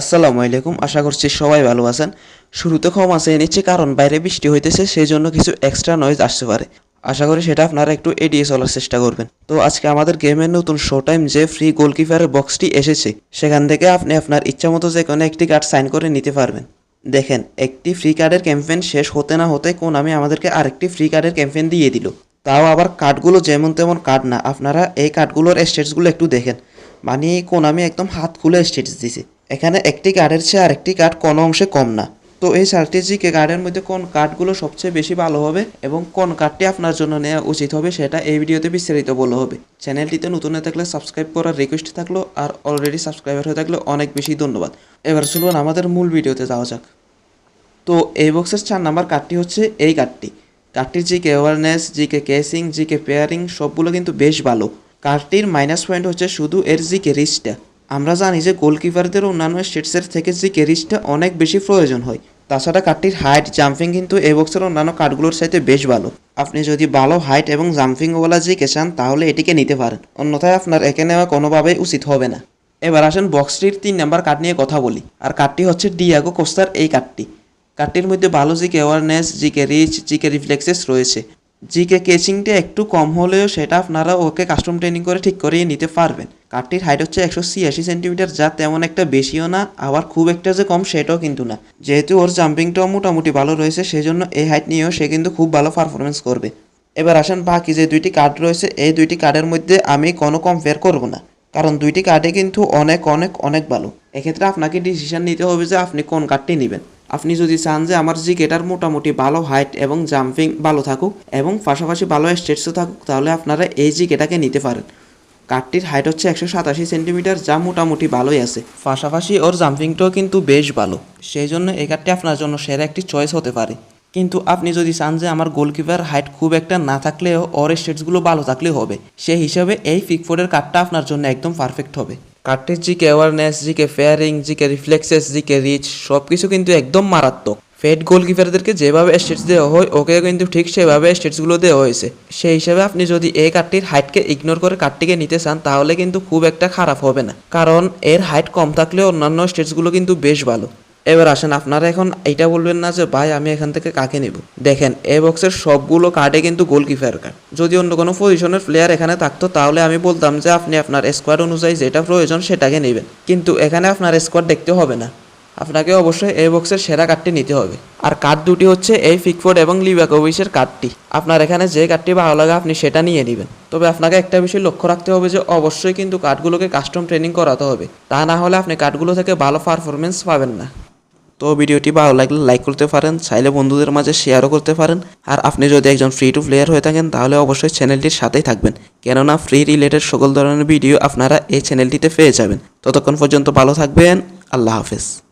আসসালামু আলাইকুম, আশা করছি সবাই ভালো আছেন। শুরুতে ক্ষমা চেয়ে নিচ্ছি, কারণ বাইরে বৃষ্টি হইতেছে সেই জন্য কিছু এক্সট্রা নয়েজ আসতে পারে। আশা করি সেটা আপনারা একটু এড়িয়ে চলার চেষ্টা করবেন। তো আজকে আমাদের গেমের নতুন শো টাইম যে ফ্রি গোলকিপারের বক্সটি এসেছে, সেখান থেকে আপনি আপনার ইচ্ছা মতো যে কোনো একটি কার্ড সাইন করে নিতে পারবেন। দেখেন, একটি ফ্রি কার্ডের ক্যাম্পেইন শেষ হতে না হতে কোন আমি আমাদেরকে আরেকটি ফ্রি কার্ডের ক্যাম্পেইন দিয়ে দিল। তাও আবার কার্ডগুলো যেমন তেমন কার্ড না, আপনারা এই কার্ডগুলোর স্টেটসগুলো একটু দেখেন। মানে কোন আমি একদম হাত খুলে স্টেটস দিছি। এখানে একটি কার্ডের চেয়ে আরেকটি কার্ড কোনো অংশে কম না। তো এই স্ট্র্যাটেজিকে কার্ডের মধ্যে কোন কার্ডগুলো সবচেয়ে বেশি ভালো হবে এবং কোন কার্ডটি আপনার জন্য নেওয়া উচিত হবে সেটা এই ভিডিওতে বিস্তারিত বলা হবে। চ্যানেলটিতে নতুন হয়ে থাকলে সাবস্ক্রাইব করার রিকোয়েস্ট থাকল আর অলরেডি সাবস্ক্রাইবার হয়ে থাকলে অনেক বেশি ধন্যবাদ। এবার চলুন আমাদের মূল ভিডিওতে যাওয়া যাক। তো এই বক্সের চার নাম্বার কার্ডটি হচ্ছে এই কার্ডটি কার্ডটির GK awareness G GK catching GK parrying সবগুলো কিন্তু বেশ ভালো। কার্ডটির মাইনাস পয়েন্ট হচ্ছে শুধু এর জিকে রিচটা আমরা জানি যে গোলকিপারদের অন্যান্য স্টেটসের থেকে জিকে রিচটা অনেক বেশি প্রয়োজন হয়। তাছাড়া কাঠটির হাইট, জাম্পিং কিন্তু এই বক্সের অন্যান্য কার্ডগুলোর সাথে বেশ ভালো। আপনি যদি ভালো হাইট এবং জাম্পিংওয়ালা জিকে চান, তাহলে এটিকে নিতে পারেন। অন্যথায় আপনার একে নেওয়া কোনোভাবেই উচিত হবে না। এবার আসেন বক্সটির তিন নাম্বার কাঠ নিয়ে কথা বলি। আর কাঠটি হচ্ছে ডিয়াগো কোস্তার এই কার্ডটি। কাঠটির মধ্যে ভালো GK awareness GK reach GK reflexes রয়েছে। জিকে কেচিংটা একটু কম হলেও সেটা আপনারা ওকে কাস্টম ট্রেনিং করে ঠিক করিয়ে নিতে পারবেন। কার্ডটির হাইট হচ্ছে একশো ছিয়াশি সেন্টিমিটার যা তেমন একটা বেশিও না, আবার খুব একটা যে কম সেটাও কিন্তু না। যেহেতু ওর জাম্পিংটাও মোটামুটি ভালো রয়েছে সেই জন্য এই হাইট নিয়েও সে কিন্তু খুব ভালো পারফরমেন্স করবে। এবার আসেন বাকি যে দুইটি কার্ড রয়েছে, এই দুইটি কার্ডের মধ্যে আমি কোনো কম্পেয়ার করব না, কারণ দুইটি কার্ডে কিন্তু অনেক অনেক অনেক ভালো। এক্ষেত্রে আপনাকে ডিসিশন নিতে হবে যে আপনি কোন কার্ডটি নেবেন। আপনি যদি চান যে আমার জি জিকেটার মোটামুটি ভালো হাইট এবং জাম্পিং ভালো থাকুক এবং পাশাপাশি ভালো স্টেটসও থাকুক, তাহলে আপনারা এই জি জিকেটাকে নিতে পারেন। কার্ডটির হাইট হচ্ছে একশো সাতাশি সেন্টিমিটার, যা মোটামুটি ভালোই আছে। পাশাপাশি ওর জাম্পিংটাও কিন্তু বেশ ভালো। সেই জন্য এই কাঠটি আপনার জন্য সেরা একটি চয়েস হতে পারে। কিন্তু আপনি যদি চান যে আমার গোলকিপার হাইট খুব একটা না থাকলেও ওর স্টেটসগুলো ভালো থাকলেও হবে, সেই হিসাবে এই ফিকফোর্ডের কাঠটা আপনার জন্য একদম পারফেক্ট হবে। কাঠটির GK awareness GK parrying GK reflexes GK reach সব কিছু কিন্তু একদম মারাত্মক। ফেড গোলকিপারদেরকে যেভাবে স্টেটস দেওয়া হয়, ওকে কিন্তু ঠিক সেভাবে স্টেটসগুলো দেওয়া হয়েছে। সেই হিসাবে আপনি যদি এই কার্ডটির হাইটকে ইগনোর করে কার্ডটিকে নিতে চান, তাহলে কিন্তু খুব একটা খারাপ হবে না। কারণ এর হাইট কম থাকলে অন্যান্য স্টেটসগুলো কিন্তু বেশ ভালো। এবার আসেন, আপনারা এখন এটা বলবেন না যে, ভাই, আমি এখান থেকে কাকে নেব? দেখেন এ বক্সের সবগুলো কার্ডে কিন্তু গোলকিপার কার্ড যদি অন্য কোনো পজিশনের প্লেয়ার এখানে থাকতো, তাহলে আমি বলতাম যে, আপনি আপনার স্কোয়াড অনুযায়ী যেটা প্রয়োজন সেটাকে নেবেন। কিন্তু এখানে আপনার স্কোয়াড দেখতে হবে না। আপনাকে অবশ্যই এই বক্সের সেরা কার্ডটি নিতে হবে। আর কার্ড দুটি হচ্ছে এই ফিকফোর্ড এবং লিবাকোভিচের কার্ডটি আপনার এখানে যে কার্ডটি ভালো লাগে আপনি সেটা নিয়ে নেবেন। তবে আপনাকে একটা বিষয় লক্ষ্য রাখতে হবে যে অবশ্যই কিন্তু কার্ডগুলোকে কাস্টম ট্রেনিং করাতে হবে। তা না হলে আপনি কার্ডগুলো থেকে ভালো পারফরমেন্স পাবেন না। তো ভিডিওটি ভালো লাগলে লাইক করতে পারেন, চাইলে বন্ধুদের মাঝে শেয়ারও করতে পারেন। আর আপনি যদি একজন ফ্রি টু প্লেয়ার হয়ে থাকেন, তাহলে অবশ্যই চ্যানেলটির সাথেই থাকবেন। কেননা ফ্রি রিলেটেড সকল ধরনের ভিডিও আপনারা এই চ্যানেলটিতে পেয়ে যাবেন। ততক্ষণ পর্যন্ত ভালো থাকবেন, আল্লাহ হাফেজ।